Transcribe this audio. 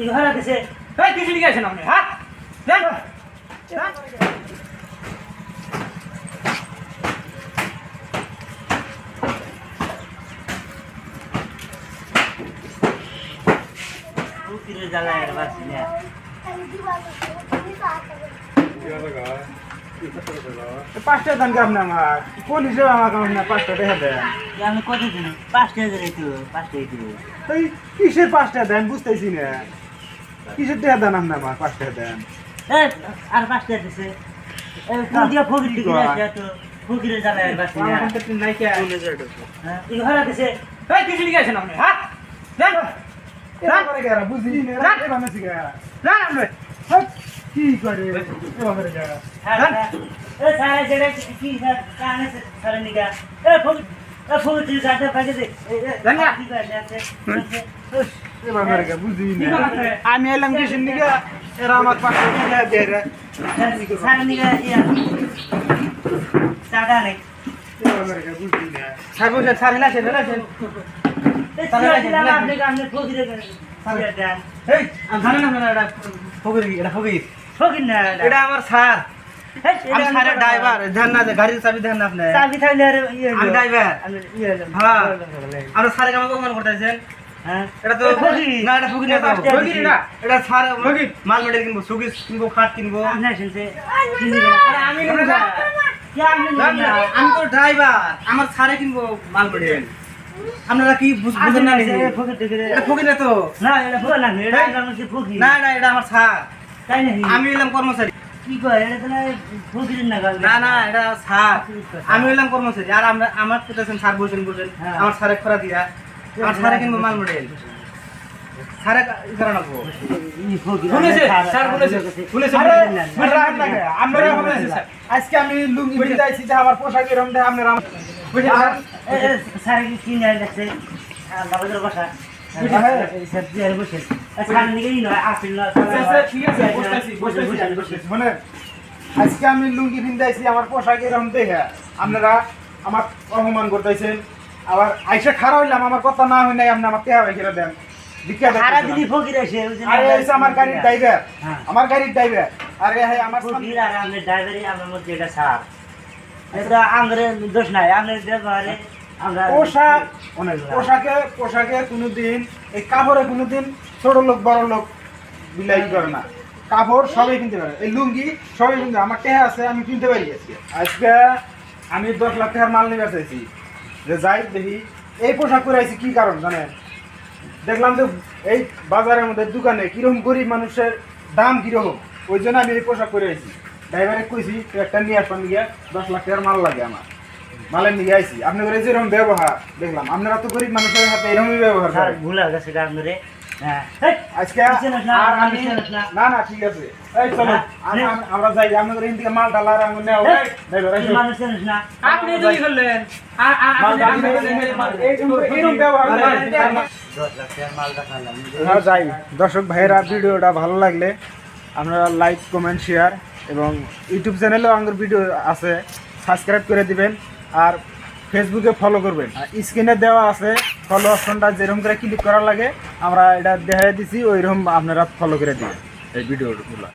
এই ঘরে দিছে। এই কিছু লিখে আছেন আপনি হ্যাঁ? দেন। উকিরে জ্বালা আর বাসি না। পাঁচটা দান না আমার। কোন হিসেবে আমাকে না পাঁচটা দেখা দেন। আমি কত দিন কিসের পাঁচটা দেন? বুঝতেছি না। কিসের দেখা দেন আপনি আমার? পাঁচটা দেন। এই আর পাঁচটা দিছে। এই পুদিয়া ফকির দিকে আছে তো ফকিরে জ্বালা আর বাসি। না আমার কাছে নাই কে হ্যাঁ, এই ঘরে দিছে এই কিছু লিখে আছেন আপনি হ্যাঁ? দেন এরা করে গেরা বুঝলি না এরা এরা মেসি গেরা দেন আপনি। কি করে? করে গেরা হ্যাঁ, হ্যাঁ। সারা জেলে কি স্যার কানে সারা নিগা এই ফকির এই ফকির তুই পাকে দে এই এই, কি করে যাচ্ছে আমি এলাম কিসের নিগা এরা আমার সারা ইয়া না এটা আমার স্যার। আমি স্যারের ড্রাইভার ধ্যান না গাড়ির চাবি ধ্যান না আপনি। আমি ড্রাইভার হ্যাঁ। আমরা স্যারের আমাকে অপমান করতেছেন। এটা তো না এটা না তো না। এটা মাল মেডেল কিনবো খাট কিনবো। আরে আমি না। না, না, আমি তো ড্রাইভার। আমার কিনবো মাল মেডেল আপনারা কি বুঝ- বুঝেন না? এটা ফকির না তো? না না এটা আমার স্যার আমি এলাম কর্মচারী। না না এটা আমি হইলাম কর্মচারী। আর আমরা স্যার বলছেন বলছেন হ্যাঁ। আমার স্যারে খরা দিয়া। আমার স্যারে কিনবো মাল মডেল। স্যারে ই করে শুনেছে, স্যার বলেছে, শুনেছে। আরে আরে আমরা আজকে আমি লুঙ্গি যে আমার পোশাক এরকম দেয় আপনারা স্যার? কি কিনে বাবাদের বাসা। আজকে আমি ভিন্দাইছি আমার পোশাক এরকম দেখে আপনারা আমার অপমান করতেছেন। আবার আইসা খারাপ হইলাম আমার কথা না হয় নাই আপনি আমার টেহা বাইকেরা দেন। আমার গাড়ির ড্রাইভার হ্যাঁ। আমার গাড়ির ড্রাইভার আরে হ্যাঁ আমার ড্রাইভারই মধ্যে এটা সার এটা আমাদের দোষ নাই আমাদের ব্যবহারে পোশাক অনেক পোশাকে পোশাকে কোনোদিন এই কাপড়ে কোনোদিন ছোট লোক বড় লোক বিলাই করে না। কাপড় সবাই কিনতে পারে। এই লুঙ্গি সবাই কিনতে আমার টেহা আছে আমি কিনতে পারি আজকে। আজকে আমি দশ লাখ টাকার মাল নিয়ে চাইছি যে যাই দেখি। এই পোশাক করে আইছি, কী কারণ জানেন? দেখলাম যে এই বাজারের মধ্যে দোকানে কীরকম গরিব মানুষের দাম কীরকম, ওই জন্য আমি এই পোশাক করে আইছি। ড্রাইভারে কইছি একটা নিয়ে আসবান গিয়া দশ লাখ টাকার মাল লাগে আমার। মালের নিয়ে আইছি। আপনাদের যেরকম ব্যবহার, দেখলাম। আপনারা তো গরিব মানুষের হাতে এরকমই ব্যবহার ভুল গেছে আজকে আর আমি না। না না ঠিক আছে এই চলো হ্যাঁ, আমি- হ্যাঁ। আমরা যাই দিকে মাল ডালার আমি নেও আপনি করলেন হ্যাঁ যাই দর্শক ভাইয়েরা ভিডিওটা ভালো লাগলে আপনারা লাইক কমেন্ট শেয়ার এবং ইউটিউব চ্যানেলেও আমাদের ভিডিও আছে সাবস্ক্রাইব করে দিবেন আর ফেসবুকে ফলো করবেন। স্ক্রিনে দেওয়া আছে ফলো অপশনটা যেরকম করে ক্লিক করা লাগে, আমরা এটা দেখাই দিছি, ওইরকম আপনারা ফলো করে দিবেন। এই ভিডিওগুলো